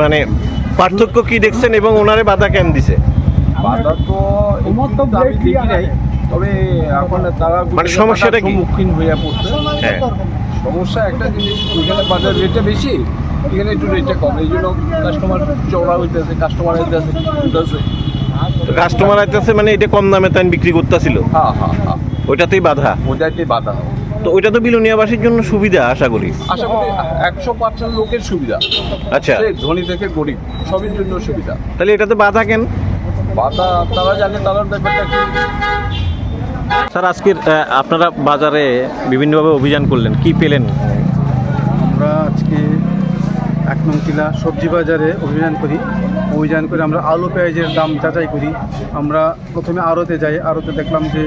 মানে পার্থক্য কি দেখছেন এবং ওনারে বাধা কেন দিছে? বাধা তো একটু আমি দেখি নাই তবে এখন তারা মানে সমস্যাটা কি? হয়ে পড়ছে। হ্যাঁ। সমস্যা একটা জিনিস ওইখানে বাজার রেটটা বেশি এখানে একটু রেটটা কম। এই জন্য কাস্টমার হইতেছে কাস্টমার হইতেছে হইতেছে কাস্টমার আইতেছে মানে এটা কম দামে তাই বিক্রি করতেছিল? হ্যাঁ হ্যাঁ হ্যাঁ। ওইটাতেই বাধা? ওটাইতে বাধা। তো ওইটা তো বিলোনিয়াবাসীর জন্য সুবিধা আশা করি। আশা করি একশো পার্সেন্ট লোকের সুবিধা। আচ্ছা। সে ধনী থেকে গরিব সবের জন্য সুবিধা। তাহলে এটাতে বাধা কেন? বাধা তারা জানে তারা ব্যাপারটা কি? স্যার আজকের আপনারা বাজারে বিভিন্নভাবে অভিযান করলেন কি পেলেন? আমরা আজকে এক নং টিলা সবজি বাজারে অভিযান করি। অভিযান করে আমরা আলু পেঁয়াজের দাম যাচাই করি। আমরা প্রথমে আড়তে যাই। আড়তে দেখলাম যে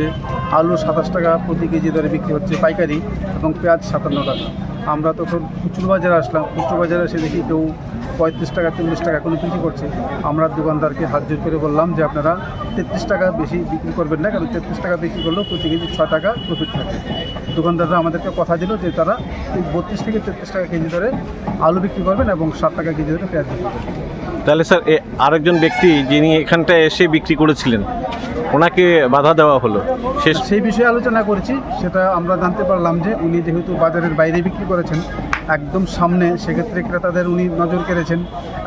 আলু সাতাশ টাকা প্রতি কেজি দরে বিক্রি হচ্ছে পাইকারি এবং পেঁয়াজ সাতান্ন টাকা। আমরা তখন খুচরো বাজারে আসলাম। খুচরো বাজারে এসে দেখি কেউ পঁয়ত্রিশ টাকা চল্লিশ টাকা কোনো বিক্রি করছে। আমরা দোকানদারকে হাত জোর করে বললাম যে আপনারা তেত্রিশ টাকা বেশি বিক্রি করবেন না, কারণ তেত্রিশ টাকা বিক্রি করলেও প্রতি কেজি ছ টাকা প্রফিট থাকে। দোকানদাররা আমাদেরকে কথা দিল যে তারা বত্রিশ থেকে তেত্রিশ টাকা কেজি ধরে আলু বিক্রি করবেন এবং ষাট টাকা কেজি ধরে পেঁয়াজ বিক্রি করবেন। তাহলে স্যার আরেকজন ব্যক্তি যিনি এখানটায় এসে বিক্রি করেছিলেন ওনাকে বাধা দেওয়া হলো। শেষ সেই বিষয়ে আলোচনা করেছি সেটা আমরা জানতে পারলাম যে উনি যেহেতু বাজারের বাইরে বিক্রি করেছেন একদম সামনে সেক্ষেত্রে ক্রেতাদের উনি নজর কেড়েছেন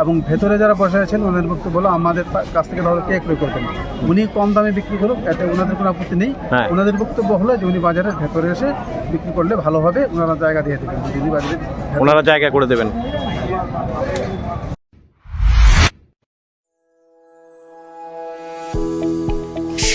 এবং ভেতরে যারা বসে আছেন ওনাদের বক্তব্য হলো আমাদের কাছ থেকে তাহলে কে ক্রয় করবেন। উনি কম দামে বিক্রি করুক এতে ওনাদের কোনো আপত্তি নেই। হ্যাঁ। ওনাদের বক্তব্য হলো যে উনি বাজারের ভেতরে এসে বিক্রি করলে ভালো হবে ওনারা জায়গা দিয়ে দেবেন যদি বাজারে ওনারা জায়গা করে দেবেন।